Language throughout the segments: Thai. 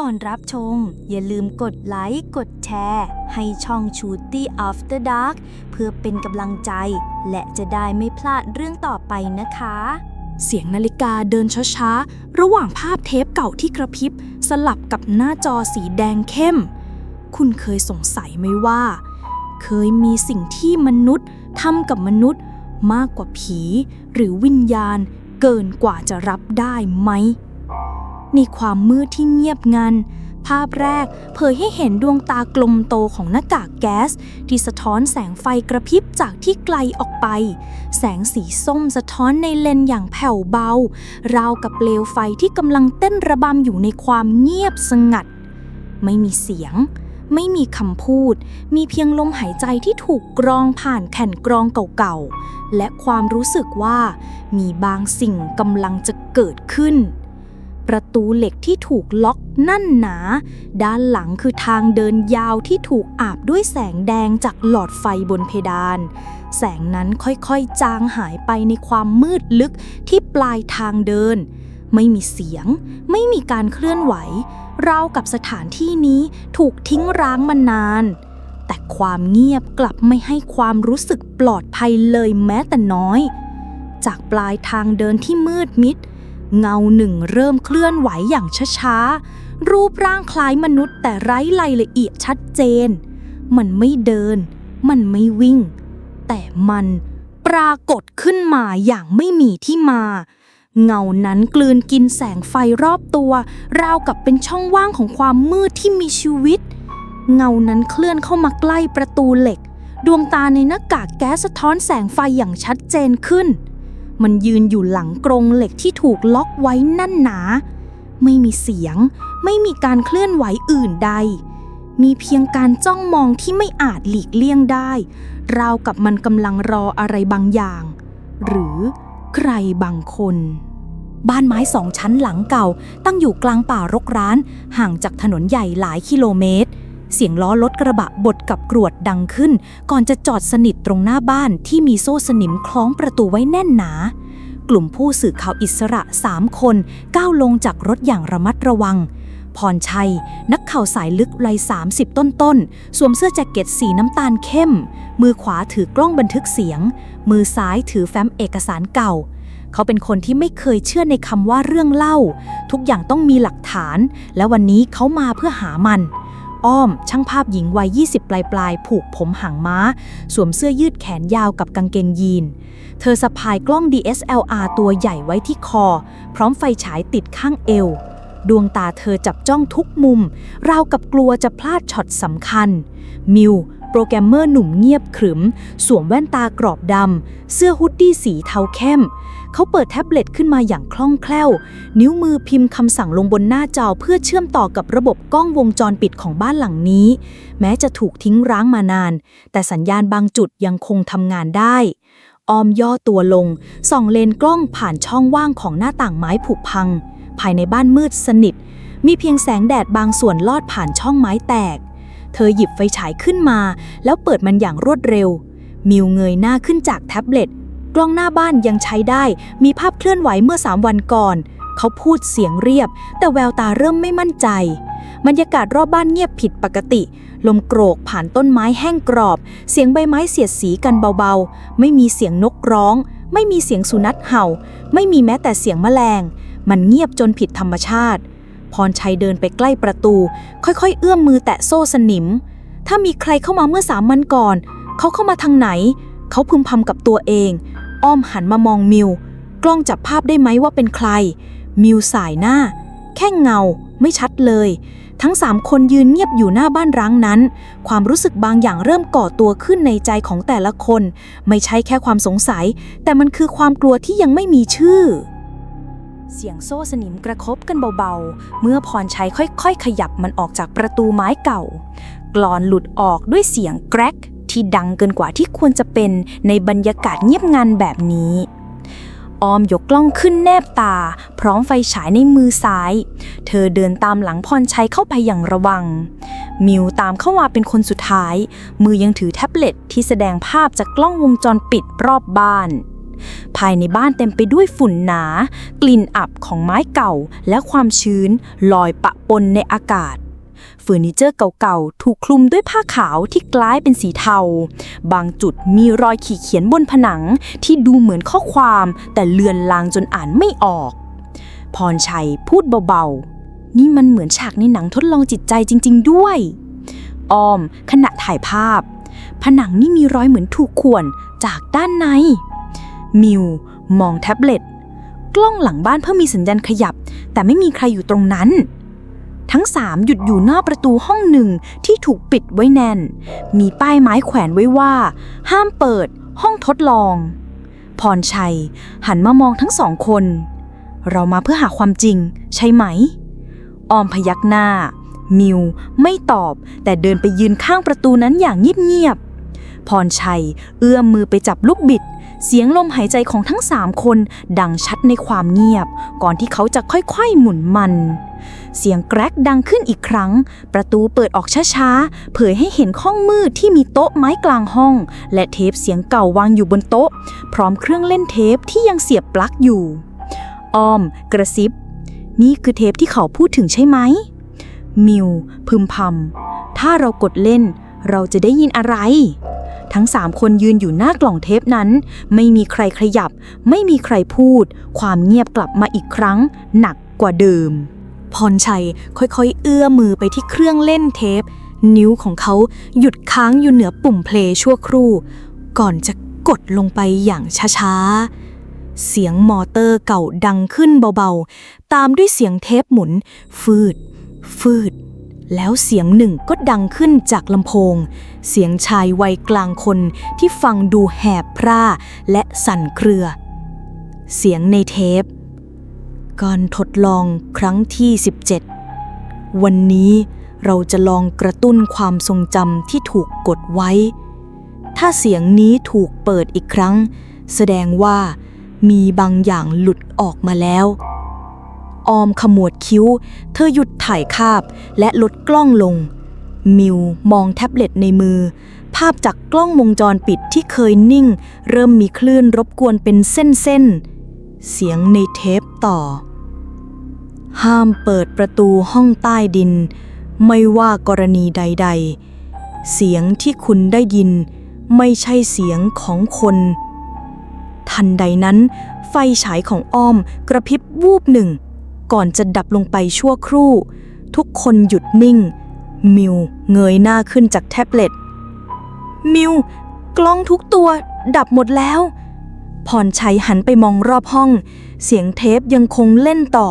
ก่อนรับชม อย่าลืมกดไลค์ กดแชร์ ให้ช่อง Shooty After Dark เพื่อเป็นกำลังใจ และจะได้ไม่พลาดเรื่องต่อไปนะคะ เสียงนาฬิกาเดินช้าๆ ระหว่างภาพเทปเก่าที่กระพริบ สลับกับหน้าจอสีแดงเข้ม คุณเคยสงสัยไหมว่า เคยมีสิ่งที่มนุษย์ทำกับมนุษย์มากกว่าผี หรือวิญญาณเกินกว่าจะรับได้ไหม ในความมืดที่เงียบงัน ภาพแรกเผยให้เห็นดวงตากลมโตของหน้ากากแก๊ส ที่สะท้อนแสงไฟกระพริบจากที่ไกลออกไป แสงสีส้มสะท้อนในเลนอย่างแผ่วเบา ราวกับเปลวไฟที่กำลังเต้นระบำอยู่ในความเงียบสงัด ไม่มีเสียงไม่มีคำพูด มีเพียงลมหายใจที่ถูกกรองผ่านแผ่นกรองเก่าๆ และความรู้สึกว่ามีบางสิ่งกำลังจะเกิดขึ้น ประตูเหล็กที่ถูกล็อกนั่นหนา ด้านหลังคือทางเดินยาวที่ถูกอาบด้วยแสงแดงจากหลอดไฟบนเพดาน แสงนั้นค่อยๆ จางหายไปในความมืดลึกที่ปลายทางเดิน ไม่มีเสียง ไม่มีการเคลื่อนไหว เรากับสถานที่นี้ถูกทิ้งร้างมานาน แต่ความเงียบกลับไม่ให้ความรู้สึกปลอดภัยเลยแม้แต่น้อย จากปลายทางเดินที่มืดมิด เงาหนึ่งเริ่มเคลื่อนไหวอย่างช้าๆ รูปร่างคล้ายมนุษย์แต่ไร้รายละเอียดชัดเจน มันไม่เดิน มันไม่วิ่ง แต่มันปรากฏขึ้นมาอย่างไม่มีที่มา เงานั้นกลืนกินแสงไฟรอบตัว ราวกับเป็นช่องว่างของความมืดที่มีชีวิต เงานั้นเคลื่อนเข้ามาใกล้ประตูเหล็ก ดวงตาในหน้ากากแก๊สสะท้อนแสงไฟอย่างชัดเจนขึ้น มันยืนอยู่หลังกรงเหล็กที่ถูกล็อกไว้นั่นหนา ไม่มีเสียง ไม่มีการเคลื่อนไหวอื่นใด มีเพียงการจ้องมองที่ไม่อาจหลีกเลี่ยงได้ ราวกับมันกำลังรออะไรบางอย่าง หรือใครบางคน บ้านไม้สองชั้นหลังเก่า ตั้งอยู่กลางป่ารกร้าน ห่างจากถนนใหญ่หลายกิโลเมตร เสียงล้อรถกระบะบดกับกรวดดังขึ้น ก่อนจะจอดสนิทตรงหน้าบ้านที่มีโซ่สนิมคล้องประตูไว้แน่นหนา กลุ่มผู้สื่อข่าวอิสระสามคนก้าวลงจากรถอย่างระมัดระวัง พรชัย นักข่าวสายลึกวัย30 ต้นๆสวมเสื้อแจ็คเก็ตสีน้ำตาลเข้ม มือขวาถือกล้องบันทึกเสียง มือซ้ายถือแฟ้มเอกสารเก่าเขาเป็นคนที่ไม่เคยเชื่อในคำว่าเรื่องเล่า ทุกอย่างต้องมีหลักฐาน และวันนี้เขามาเพื่อหามัน อ้อม ช่างภาพหญิงวัย 20 ปลายปลายๆผูกผมหางม้า สวมเสื้อยืดแขนยาวกับกางเกงยีน เธอสะพายกล้อง DSLR ตัวใหญ่ไว้ที่คอ พร้อมไฟฉายติดข้างเอว ดวงตาเธอจับจ้องทุกมุม ราวกับกลัวจะพลาดช็อตสำคัญ มิว โปรแกรมเมอร์หนุ่มเงียบขรึม สวมแว่นตากรอบดำ เสื้อฮุดดี้สีเทาเข้ม เขาเปิดแท็บเล็ตขึ้นมาอย่างคล่องแคล่ว นิ้วมือพิมพ์คำสั่งลงบนหน้าจอเพื่อเชื่อมต่อกับระบบกล้องวงจรปิดของบ้านหลังนี้ แม้จะถูกทิ้งร้างมานาน แต่สัญญาณบางจุดยังคงทำงานได้ออมย่อตัวลง ส่องเลนกล้องผ่านช่องว่างของหน้าต่างไม้ผุพัง ภายในบ้านมืดสนิท มีเพียงแสงแดดบางส่วนลอดผ่านช่องไม้แตก เธอหยิบไฟฉายขึ้นมา แล้วเปิดมันอย่างรวดเร็ว มิวเงยหน้าขึ้นจากแท็บเล็ต กล้องหน้าบ้านยังใช้ได้ มีภาพเคลื่อนไหวเมื่อ 3 วันก่อน เขาพูดเสียงเรียบ แต่แววตาเริ่มไม่มั่นใจ บรรยากาศรอบบ้านเงียบผิดปกติ ลมโกรกผ่านต้นไม้แห้งกรอบ เสียงใบไม้เสียดสีกันเบาๆ ไม่มีเสียงนกร้อง ไม่มีเสียงสุนัขเห่า ไม่มีแม้แต่เสียงแมลง มันเงียบจนผิดธรรมชาติ พรชัยเดินไปใกล้ประตู ค่อยๆ เอื้อมมือแตะโซ่สนิม ถ้ามีใครเข้ามาเมื่อสามวันก่อน เขาเข้ามาทางไหน เขาพึมพำกับตัวเอง อ้อมหันมามองมิว กล้องจับภาพได้ไหมว่าเป็นใคร มิวสายหน้า แค่เงา ไม่ชัดเลย ทั้งสามคนยืนเงียบอยู่หน้าบ้านร้างนั้น ความรู้สึกบางอย่างเริ่มก่อตัวขึ้นในใจของแต่ละคน ไม่ใช่แค่ความสงสัย แต่มันคือความกลัวที่ยังไม่มีชื่อ เสียงโซ่สนิมกระทบกันเบาๆ เมื่อพรชัยค่อยๆ ขยับมันออกจากประตูไม้เก่า กลอนหลุดออกด้วยเสียงแกรกที่ดังเกินกว่าที่ควรจะเป็นในบรรยากาศเงียบงันแบบนี้ ออมยกกล้องขึ้นแนบตา พร้อมไฟฉายในมือซ้าย เธอเดินตามหลังพรชัยเข้าไปอย่างระวัง มิวตามเข้ามาเป็นคนสุดท้าย มือยังถือแท็บเล็ตที่แสดงภาพจากกล้องวงจรปิดรอบบ้าน ภายในบ้านเต็มไปด้วยฝุ่นหนา กลิ่นอับของไม้เก่าและความชื้นลอยปะปนในอากาศเฟอร์นิเจอร์เก่าๆ ถูกคลุมด้วยผ้าขาวที่กลายเป็นสีเทา บางจุดมีรอยขีดเขียนบนผนังที่ดูเหมือนข้อความ แต่เลือนลางจนอ่านไม่ออก พรชัยพูดเบาๆ นี่มันเหมือนฉากในหนังทดลองจิตใจจริง ๆ ด้วย ออม ขณะถ่ายภาพ ผนังนี่มีรอยเหมือนถูกข่วนจากด้านใน มิวมองแท็บเล็ต กล้องหลังบ้านเพิ่มมีสัญญาณขยับ แต่ไม่มีใครอยู่ตรงนั้น ทั้งสามหยุดอยู่หน้าประตูห้องหนึ่งที่ถูกปิดไว้แน่น มีป้ายไม้แขวนไว้ว่า ห้ามเปิด ห้องทดลอง พรชัย หันมามองทั้งสองคน เรามาเพื่อหาความจริง ใช่ไหม ออมพยักหน้า มิวไม่ตอบ แต่เดินไปยืนข้างประตูนั้นอย่างเงียบๆ พรชัย เอื้อมมือไปจับลูกบิด เสียงลมหายใจของทั้งสามคนดังชัดในความเงียบ ก่อนที่เขาจะค่อยๆหมุนมัน เสียงแกรกดังขึ้นอีกครั้ง ประตูเปิดออกช้าๆ เผยให้เห็นห้องมืดที่มีโต๊ะไม้กลางห้อง และเทปเสียงเก่าวางอยู่บนโต๊ะ พร้อมเครื่องเล่นเทปที่ยังเสียบปลั๊กอยู่ออม กระซิบ นี่คือเทปที่เขาพูดถึงใช่ไหมมิวพึมพำถ้าเรากดเล่น เราจะได้ยินอะไร ทั้งสามคนยืนอยู่หน้ากล่องเทปนั้น ไม่มีใครขยับ ไม่มีใครพูด ความเงียบกลับมาอีกครั้ง หนักกว่าเดิม พรชัยค่อยๆ เอื้อมือไปที่เครื่องเล่นเทป นิ้วของเขาหยุดค้างอยู่เหนือปุ่มเพลย์ชั่วครู่ ก่อนจะกดลงไปอย่างช้าๆ เสียงมอเตอร์เก่าดังขึ้นเบาๆ ตามด้วยเสียงเทปหมุน ฟืด ฟืด แล้วเสียงหนึ่งก็ดังขึ้นจากลำโพง เสียงชายวัยกลางคนที่ฟังดูแหบพร่าและสั่นเครือ เสียงในเทปการทดลองครั้งที่ 17 วันนี้เราจะลองกระตุ้นความทรงจำที่ถูกกดไว้ ถ้าเสียงนี้ถูกเปิดอีกครั้ง แสดงว่ามีบางอย่างหลุดออกมาแล้ว ออมขมวดคิ้ว เธอหยุดถ่ายคาบและลดกล้องลง มิวมองแท็บเล็ตในมือ ภาพจากกล้องวงจรปิดที่เคยนิ่ง เริ่มมีคลื่นรบกวนเป็นเส้นๆ เสียงในเทปต่อ ห้ามเปิดประตูห้องใต้ดิน ไม่ว่ากรณีใด ๆ เสียงที่คุณได้ยิน ไม่ใช่เสียงของคนทันใดนั้น ไฟฉายของอ้อมกระพริบวูบหนึ่ง ก่อนจะดับลงไปชั่วครู่ ทุกคนหยุดนิ่ง มิวเงยหน้าขึ้นจากแท็บเล็ต มิวกล้องทุกตัวดับหมดแล้ว พรชัยหันไปมองรอบห้อง เสียงเทปยังคงเล่นต่อ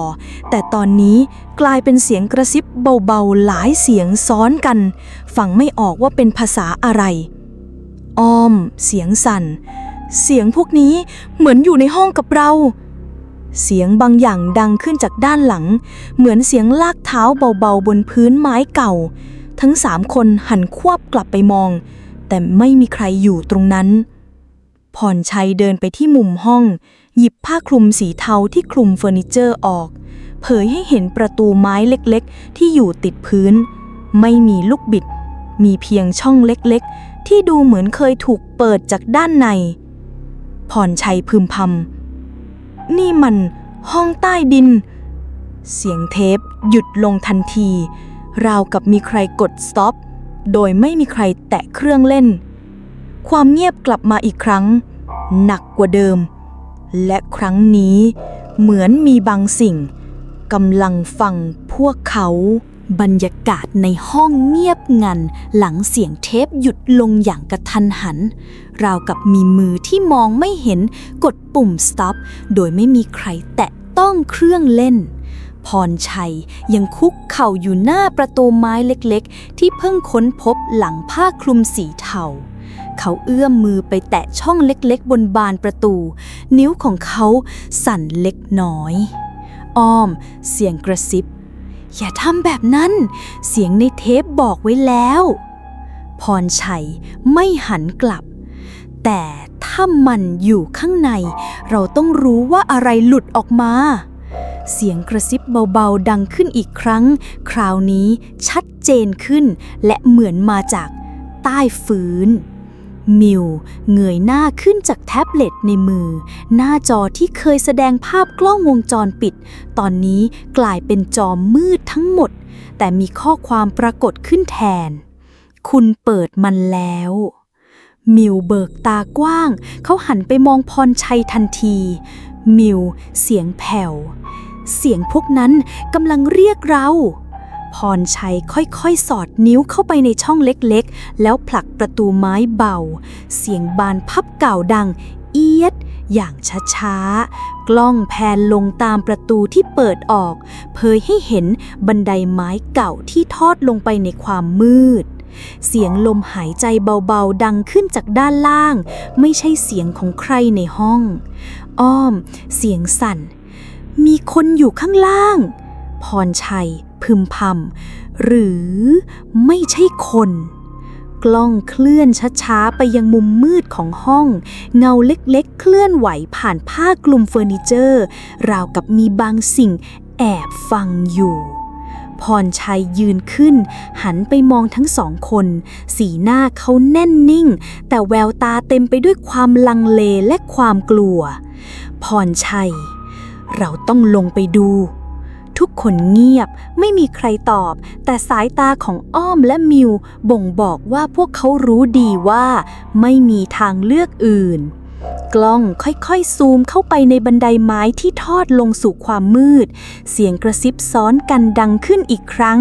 แต่ตอนนี้กลายเป็นเสียงกระซิบเบาๆหลายเสียงซ้อนกัน ฟังไม่ออกว่าเป็นภาษาอะไร อ้อม เสียงสั่น เสียงพวกนี้เหมือนอยู่ในห้องกับเรา เสียงบางอย่างดังขึ้นจากด้านหลัง เหมือนเสียงลากเท้าเบาๆบนพื้นไม้เก่า ทั้งสามคนหันควบกลับไปมอง แต่ไม่มีใครอยู่ตรงนั้น พรชัยเดินไปที่มุมห้อง หยิบผ้าคลุมสีเทาที่คลุมเฟอร์นิเจอร์ออก เผยให้เห็นประตูไม้เล็กๆ ที่อยู่ติดพื้น ไม่มีลูกบิด มีเพียงช่องเล็กๆ ที่ดูเหมือนเคยถูกเปิดจากด้านใน พรชัยพึมพำ นี่มันห้องใต้ดิน เสียงเทปหยุดลงทันที ราวกับมีใครกดสต็อป โดยไม่มีใครแตะเครื่องเล่น ความเงียบกลับมาอีกครั้ง หนักกว่าเดิม และครั้งนี้เหมือนมีบางสิ่งกำลังฟังพวกเขา บรรยากาศในห้องเงียบงัน หลังเสียงเทปหยุดลงอย่างกระทันหัน ราวกับมีมือที่มองไม่เห็นกดปุ่ม stop โดยไม่มีใครแตะต้องเครื่องเล่น พรชัยยังคุกเข่าอยู่หน้าประตูไม้เล็กๆ ที่เพิ่งค้นพบหลังผ้าคลุมสีเทาเขาเอื้อมมือไปแตะช่องเล็กๆ บนบานประตู นิ้วของเขาสั่นเล็กน้อย อ้อม เสียงกระซิบ อย่าทำแบบนั้น เสียงในเทปบอกไว้แล้ว พรชัยไม่หันกลับ แต่ถ้ามันอยู่ข้างใน เราต้องรู้ว่าอะไรหลุดออกมา เสียงกระซิบเบาๆดังขึ้นอีกครั้ง คราวนี้ชัดเจนขึ้น และเหมือนมาจากใต้ฟื้น มิวเงยหน้าขึ้นจากแท็บเล็ตในมือ หน้าจอที่เคยแสดงภาพกล้องวงจรปิด ตอนนี้กลายเป็นจอมืดทั้งหมด แต่มีข้อความปรากฏขึ้นแทน คุณเปิดมันแล้ว มิวเบิกตากว้าง เขาหันไปมองพรชัยทันที มิวเสียงแผ่ว เสียงพวกนั้นกำลังเรียกเรา พรชัยค่อยๆ สอดนิ้วเข้าไปในช่องเล็กๆ แล้วผลักประตูไม้เบา เสียงบานพับเก่าดัง เอียด อย่างช้าๆ กล้องแพนลงตามประตูที่เปิดออก เผยให้เห็นบันไดไม้เก่าที่ทอดลงไปในความมืดเสียงลมหายใจเบาๆ ดังขึ้นจากด้านล่าง ไม่ใช่เสียงของใครในห้อง อ้อม เสียงสั่น มีคนอยู่ข้างล่าง พรชัย พึมพำหรือไม่ใช่คน กล้องเคลื่อนช้าๆ ไปยังมุมมืดของห้อง เงาเล็กๆ เคลื่อนไหวผ่านผ้ากลุ่มเฟอร์นิเจอร์ ราวกับมีบางสิ่งแอบฟังอยู่พรชัยยืนขึ้น หันไปมองทั้งสองคน สีหน้าเขาแน่นนิ่ง แต่แววตาเต็มไปด้วยความลังเลและความกลัว พรชัย เราต้องลงไปดู ทุกคนเงียบ ไม่มีใครตอบ แต่สายตาของอ้อมและมิวบ่งบอกว่าพวกเขารู้ดีว่า ไม่มีทางเลือกอื่น กล้องค่อยๆซูมเข้าไปในบันไดไม้ที่ทอดลงสู่ความมืด เสียงกระซิบซ้อนกันดังขึ้นอีกครั้ง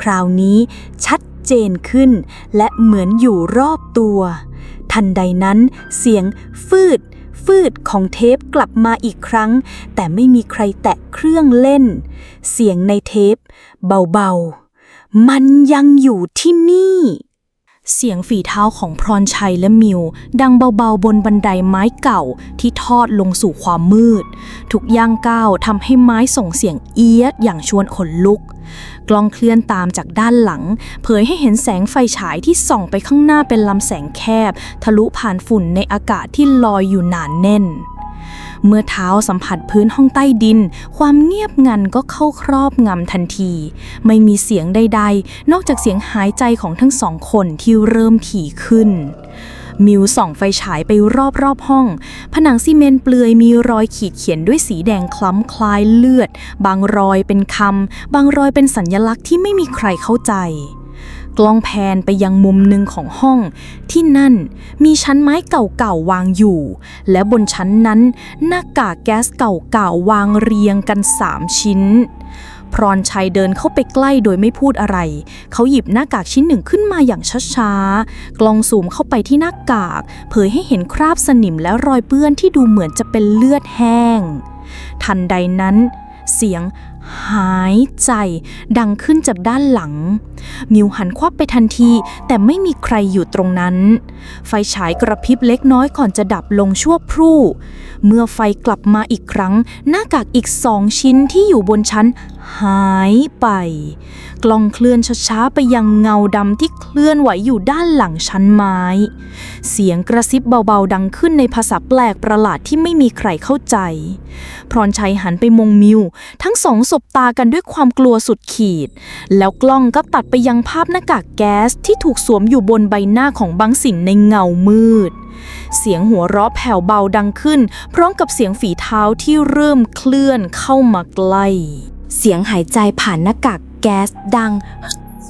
คราวนี้ชัดเจนขึ้น และเหมือนอยู่รอบตัว ทันใดนั้นเสียงฟืด ฟืดของเทปกลับมาอีกครั้ง แต่ไม่มีใครแตะเครื่องเล่น เสียงในเทป เบาๆ มันยังอยู่ที่นี่ เสียงฝีเท้าของพรชัยและมิว ดังเบาๆบนบันไดไม้เก่าที่ทอดลงสู่ความมืด ทุกย่างก้าวทำให้ไม้ส่งเสียงเอียดอย่างชวนขนลุก กล้องเคลื่อนตามจากด้านหลัง เผยให้เห็นแสงไฟฉายที่ส่องไปข้างหน้าเป็นลำแสงแคบ ทะลุผ่านฝุ่นในอากาศที่ลอยอยู่หนานแน่น เมื่อเท้าสัมผัสพื้นห้องใต้ดิน ความเงียบงันก็เข้าครอบงำทันที ไม่มีเสียงใด ๆ นอกจากเสียงหายใจของทั้งสองคนที่เริ่มถี่ขึ้นมิวส่องไฟฉายไปรอบๆห้อง ผนังซีเมนต์เปลือยมีรอยขีดเขียนด้วยสีแดงคล้ำคล้ายเลือด บางรอยเป็นคำ บางรอยเป็นสัญลักษณ์ที่ไม่มีใครเข้าใจ กล้องแพนไปยังมุมหนึ่งของห้อง ที่นั่นมีชั้นไม้เก่าๆวางอยู่ และบนชั้นนั้นหน้ากากแก๊สเก่าๆวางเรียงกันสามชิ้น พรชัยเดินเข้าไปใกล้โดยไม่พูดอะไร เขาหยิบหน้ากากชิ้นหนึ่งขึ้นมาอย่างช้าๆ กลองซูมเข้าไปที่หน้ากาก เผยให้เห็นคราบสนิมและรอยเปื้อนที่ดูเหมือนจะเป็นเลือดแห้ง ทันใดนั้น เสียง หายใจ ดังขึ้นจากด้านหลัง มิวหันควับไปทันที แต่ไม่มีใครอยู่ตรงนั้น ไฟฉายกระพริบเล็กน้อยก่อนจะดับลงชั่วพรู่ เมื่อไฟกลับมาอีกครั้ง หน้ากากอีกสองชิ้นที่อยู่บนชั้น หายไป กล้องเคลื่อนช้าๆไปยังเงาดำที่เคลื่อนไหวอยู่ด้านหลังชั้นไม้ เสียงกระซิบเบาๆดังขึ้นในภาษาแปลกประหลาดที่ไม่มีใครเข้าใจ พรชัยหันไปมองมิว ทั้งสองสบตากันด้วยความกลัวสุดขีด แล้วกล้องก็ตัดไปยังภาพหน้ากากแก๊สที่ถูกสวมอยู่บนใบหน้าของบังสินในเงามืดเสียงหัวเราะแผ่วเบาดังขึ้น พร้อมกับเสียงฝีเท้าที่เริ่มเคลื่อนเข้ามาใกล้ เสียงหายใจผ่านหน้ากากแก๊สดัง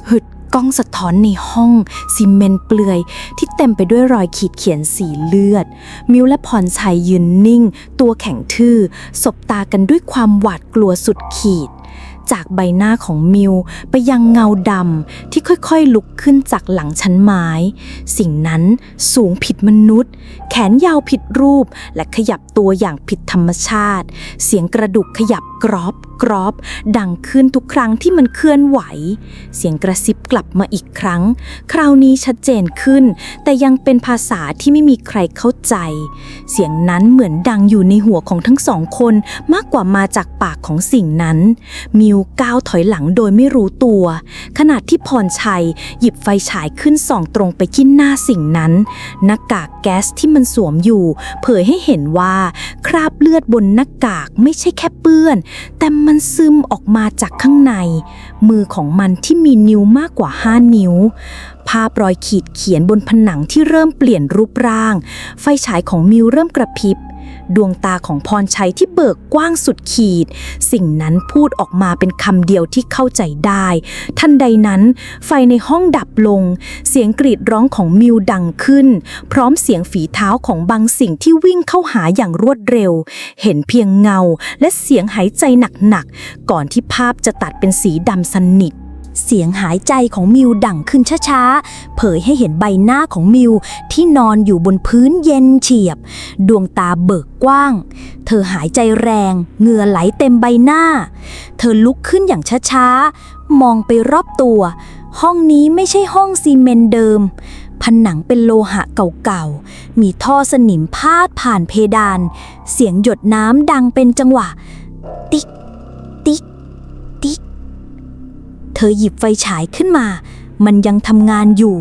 หึดกล้องสะท้อนในห้องซีเมนต์เปลือย ที่เต็มไปด้วยรอยขีดเขียนสีเลือด มิวและพรชัยยืนนิ่ง ตัวแข็งทื่อ สบตากันด้วยความหวาดกลัวสุดขีด จากใบหน้าของมิวไปยังเงาดำที่ค่อยๆลุกขึ้นจากหลังชั้นไม้ สิ่งนั้นสูงผิดมนุษย์ แขนยาวผิดรูป และขยับตัวอย่างผิดธรรมชาติ เสียงกระดูกขยับกรอบกรอบ ดังขึ้นทุกครั้งที่มันเคลื่อนไหว เสียงกระซิบกลับมาอีกครั้ง คราวนี้ชัดเจนขึ้น แต่ยังเป็นภาษาที่ไม่มีใครเข้าใจ เสียงนั้นเหมือนดังอยู่ในหัวของทั้งสองคนมากกว่ามาจากปากของสิ่งนั้นมิวก้าวถอยหลังโดยไม่รู้ตัว ขณะที่พรชัยหยิบไฟฉายขึ้นส่องตรงไปที่หน้าสิ่งนั้น หน้ากากแก๊สที่มันสวมอยู่ เผยให้เห็นว่า คราบเลือดบนหน้ากากไม่ใช่แค่เปื้อน แต่มันซึมออกมาจากข้างใน มือของมันที่มีนิ้วมากกว่า5นิ้วภาพรอยขีดเขียนบนผนังที่เริ่มเปลี่ยนรูปร่าง ไฟฉายของมิวเริ่มกระพริบ ดวงตาของพรชัยที่เบิกกว้างสุดขีด สิ่งนั้นพูดออกมาเป็นคำเดียวที่เข้าใจได้ ทันใดนั้น ไฟในห้องดับลง เสียงกรีดร้องของมิวดังขึ้น พร้อมเสียงฝีเท้าของบางสิ่งที่วิ่งเข้าหาอย่างรวดเร็ว เห็นเพียงเงาและเสียงหายใจหนักๆก่อนที่ภาพจะตัดเป็นสีดำสนิท เสียงหายใจของมิวดังขึ้นช้าๆ เผยให้เห็นใบหน้าของมิวที่นอนอยู่บนพื้นเย็นเฉียบ ดวงตาเบิกกว้าง เธอหายใจแรง เหงื่อไหลเต็มใบหน้า เธอลุกขึ้นอย่างช้าๆ มองไปรอบตัว ห้องนี้ไม่ใช่ห้องซีเมนเดิม ผนังเป็นโลหะเก่าๆ มีท่อสนิมพาดผ่านเพดาน เสียงหยดน้ำดังเป็นจังหวะ ติ๊ก เธอหยิบไฟฉายขึ้นมา มันยังทำงานอยู่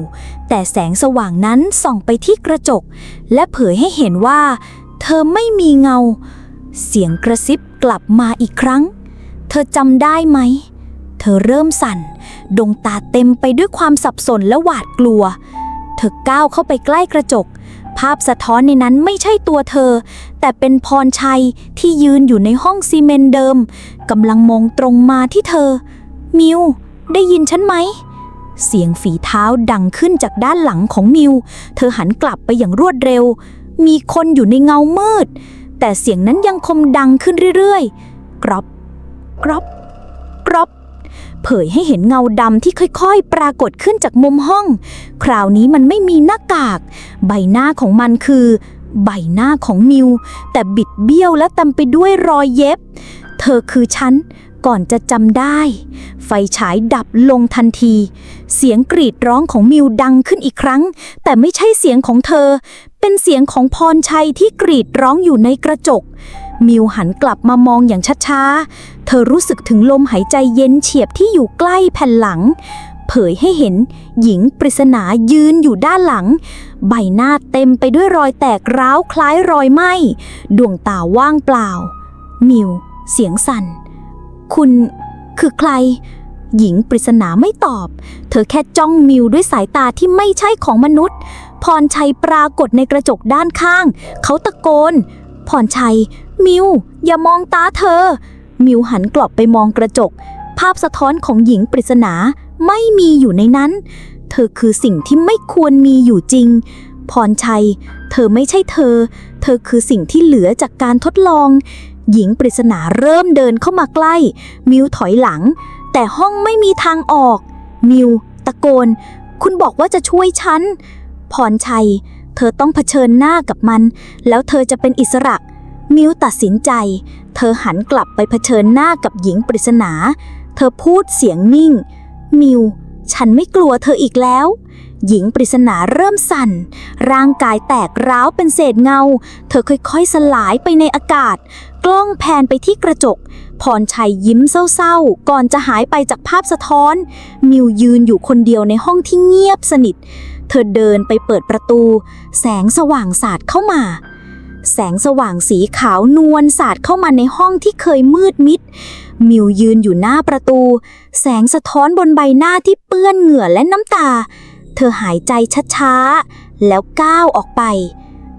แต่แสงสว่างนั้นส่องไปที่กระจก และเผยให้เห็นว่า เธอไม่มีเงา เสียงกระซิบกลับมาอีกครั้ง เธอจำได้ไหม เธอเริ่มสั่น ดวงตาเต็มไปด้วยความสับสนและหวาดกลัว เธอก้าวเข้าไปใกล้กระจก ภาพสะท้อนในนั้นไม่ใช่ตัวเธอ แต่เป็นพรชัยที่ยืนอยู่ในห้องซีเมนเดิมกำลังมองตรงมาที่เธอ มิว ได้ยินฉันไหม เสียงฝีเท้าดังขึ้นจากด้านหลังของมิว เธอหันกลับไปอย่างรวดเร็ว มีคนอยู่ในเงามืด แต่เสียงนั้นยังคงดังขึ้นเรื่อยๆ กรอบ กรอบ กรอบ เผยให้เห็นเงาดำที่ค่อยๆ ปรากฏขึ้นจากมุมห้อง คราวนี้มันไม่มีหน้ากาก ใบหน้าของมันคือ ใบหน้าของมิว แต่บิดเบี้ยวและเต็มไปด้วยรอยเย็บ เธอคือฉัน ก่อนจะจำได้ ไฟฉายดับลงทันที เสียงกรีดร้องของมิวดังขึ้นอีกครั้ง แต่ไม่ใช่เสียงของเธอ เป็นเสียงของพรชัยที่กรีดร้องอยู่ในกระจก มิวหันกลับมามองอย่างช้าๆ เธอรู้สึกถึงลมหายใจเย็นเฉียบที่อยู่ใกล้แผ่นหลัง เผยให้เห็นหญิงปริศนายืนอยู่ด้านหลัง ใบหน้าเต็มไปด้วยรอยแตกร้าวคล้ายรอยไหม้ดวงตาว่างเปล่า มิว เสียงสั่น คุณ คือใคร หญิงปริศนาไม่ตอบ เธอแค่จ้องมิวด้วยสายตาที่ไม่ใช่ของมนุษย์ พรชัยปรากฏในกระจกด้านข้าง เขาตะโกน พรชัย มิว อย่ามองตาเธอ มิวหันกลับไปมองกระจก ภาพสะท้อนของหญิงปริศนาไม่มีอยู่ในนั้น เธอคือสิ่งที่ไม่ควรมีอยู่จริง พรชัย เธอไม่ใช่เธอ เธอคือสิ่งที่เหลือจากการทดลอง หญิงปริศนาเริ่มเดินเข้ามาใกล้ มิวถอยหลัง แต่ห้องไม่มีทางออก มิวตะโกน คุณบอกว่าจะช่วยฉัน พรชัย เธอต้องเผชิญหน้ากับมัน แล้วเธอจะเป็นอิสระ มิวตัดสินใจ เธอหันกลับไปเผชิญหน้ากับหญิงปริศนา เธอพูดเสียงนิ่ง มิว ฉันไม่กลัวเธออีกแล้ว หญิงปริศนาเริ่มสั่น ร่างกายแตกร้าวเป็นเศษเงา เธอค่อยๆ สลายไปในอากาศ กล้องแพนไปที่กระจก พรชัยยิ้มเศร้าๆ ก่อนจะหายไปจากภาพสะท้อน มิวยืนอยู่คนเดียวในห้องที่เงียบสนิท เธอเดินไปเปิดประตู แสงสว่างสาดเข้ามาแสงสว่างสีขาวนวลสาดเข้ามาในห้องที่เคยมืดมิด มิวยืนอยู่หน้าประตู แสงสะท้อนบนใบหน้าที่เปื้อนเหงื่อและน้ำตา เธอหายใจช้าๆ แล้วก้าวออกไป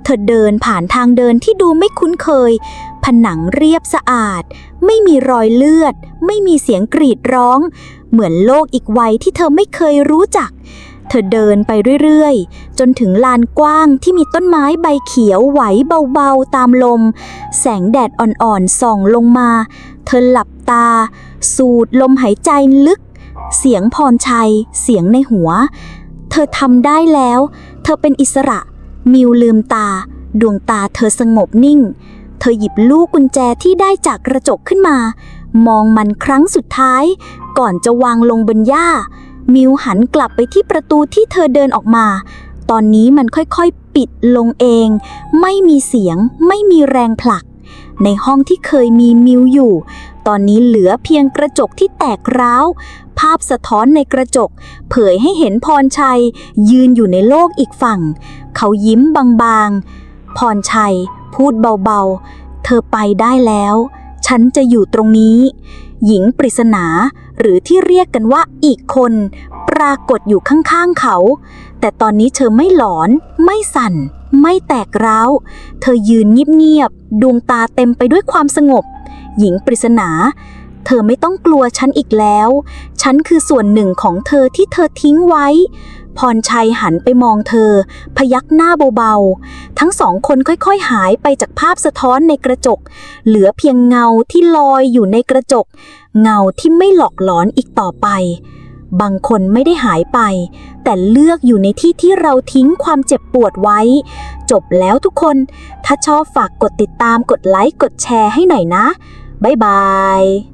เธอเดินผ่านทางเดินที่ดูไม่คุ้นเคย ผนังเรียบสะอาด ไม่มีรอยเลือด ไม่มีเสียงกรีดร้อง เหมือนโลกอีกวัยที่เธอไม่เคยรู้จัก เธอเดินไปเรื่อยๆ จนถึงลานกว้างที่มีต้นไม้ใบเขียวไหวเบาๆตามลม แสงแดดอ่อนๆส่องลงมา เธอหลับ ตา สูดลมหายใจลึก เสียงพรชัย เสียงในหัว เธอทำได้แล้ว เธอเป็นอิสระ มิวลืมตา ดวงตาเธอสงบนิ่ง เธอหยิบลูกกุญแจที่ได้จากกระจกขึ้นมา มองมันครั้งสุดท้าย ก่อนจะวางลงบนหญ้า มิวหันกลับไปที่ประตูที่เธอเดินออกมา ตอนนี้มันค่อยๆปิดลงเอง ไม่มีเสียง ไม่มีแรงผลักในห้องที่เคยมีมิวอยู่ ตอนนี้เหลือเพียงกระจกที่แตกร้าว ภาพสะท้อนในกระจก เผยให้เห็นพรชัย ยืนอยู่ในโลกอีกฝั่ง เขายิ้มบางๆ พรชัย พูดเบาๆ เธอไปได้แล้ว ฉันจะอยู่ตรงนี้ หญิงปริศนาหรือที่เรียกกันว่าอีกคน ปรากฏอยู่ข้างๆเขา แต่ตอนนี้เธอไม่หลอน ไม่สั่น ไม่แตกร้าว เธอยืนเงียบๆดวงตาเต็มไปด้วยความสงบ หญิงปริศนา เธอไม่ต้องกลัวฉันอีกแล้ว ฉันคือส่วนหนึ่งของเธอที่เธอทิ้งไว้ พรชัยหันไปมองเธอ พยักหน้าเบาๆ ทั้งสองคนค่อยๆหายไปจากภาพสะท้อนในกระจก เหลือเพียงเงาที่ลอยอยู่ในกระจก เงาที่ไม่หลอกหลอนอีกต่อไปบางคนไม่ได้หายไป แต่เลือกอยู่ในที่ที่เราทิ้งความเจ็บปวดไว้ จบแล้วทุกคน ถ้าชอบฝากกดติดตามกดไลค์กดแชร์ให้หน่อยนะ Bye-bye!